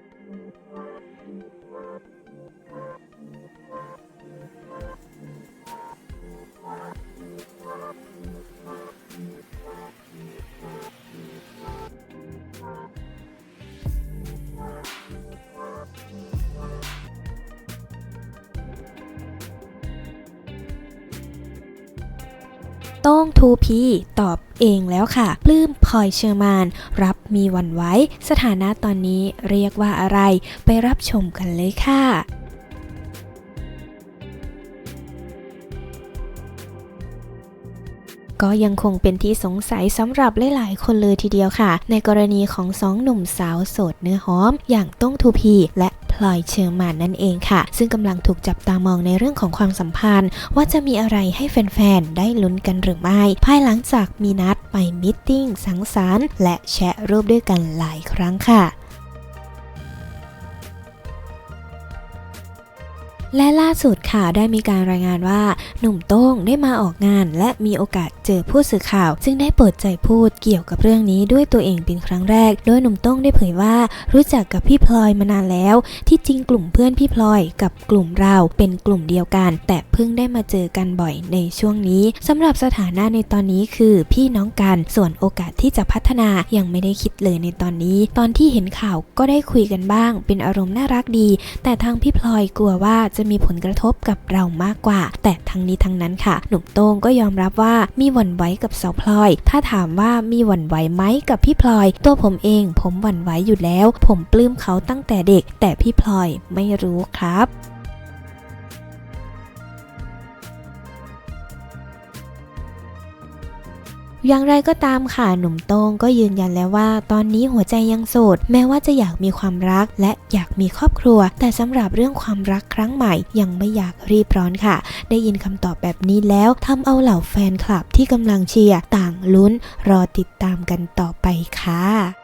Thank you. ต้องทูพีตอบเองแล้วค่ะ ปลื้มพลอยเชอร์มาน รับมีวันไว้ สถานะตอนนี้เรียกว่าอะไร ไปรับชมกันเลยค่ะก็ยังคงเป็นที่สงสัยสำหรับหลายๆคนเลยทีเดียวค่ะ ในกรณีของสองหนุ่มสาวโสดเนื้อหอม อย่างต้องทูพีและ ลอยเชอร์มานนั่นเองค่ะ ซึ่งกำลังถูกจับตามองในเรื่องของความสัมพันธ์ ว่าจะมีอะไรให้แฟนๆ ได้ลุ้นกันหรือไม่ ภายหลังจากมีนัดไปมิทติ้งสังสรรค์และแชะรูปด้วยกันหลายครั้งค่ะและล่าสุดค่ะได้มีการรายงานว่า หนุ่มโต้งได้มาออกงาน และมีโอกาสเจอผู้สื่อข่าว ซึ่งได้เปิดใจพูดเกี่ยวกับเรื่องนี้ด้วยตัวเองเป็นครั้งแรก โดยหนุ่มโต้งได้เผยว่า รู้จักกับพี่พลอยมานานแล้ว ที่จริงกลุ่มเพื่อนพี่พลอยกับกลุ่มเราเป็นกลุ่มเดียวกัน แต่เพิ่งได้มาเจอกันบ่อยในช่วงนี้สำหรับสถานะในตอนนี้คือพี่น้องกันส่วนโอกาสที่จะพัฒนายังไม่ได้คิดเลยในตอนนี้ ตอนที่เห็นข่าวก็ได้คุยกันบ้าง เป็นอารมณ์น่ารักดี แต่ทางพี่พลอยกลัวว่าจะมีผลกระทบกับเรามากกว่า แต่ทั้งนี้ทั้งนั้นค่ะ หนุ่มโต้งก็ยอมรับว่ามีหวั่นไหวกับสาวพลอย ถ้าถามว่ามีหวั่นไหวไหมกับพี่พลอย ตัวผมเองผมหวั่นไหวอยู่แล้ว ผมปลื้มเขาตั้งแต่เด็ก แต่พี่พลอยไม่รู้ครับ อย่างไรก็ตามค่ะหนุ่มโต้งก็ยืนยันแล้วว่า ตอนนี้หัวใจยังโสด แม้ว่าจะอยากมีความรักและอยากมีครอบครัว แต่สำหรับเรื่องความรักครั้งใหม่ ยังไม่อยากรีบร้อนค่ะ ได้ยินคำตอบแบบนี้แล้วทำเอาเหล่าแฟนคลับที่กำลังเชียร์ต่างลุ้น รอติดตามกันต่อไปค่ะ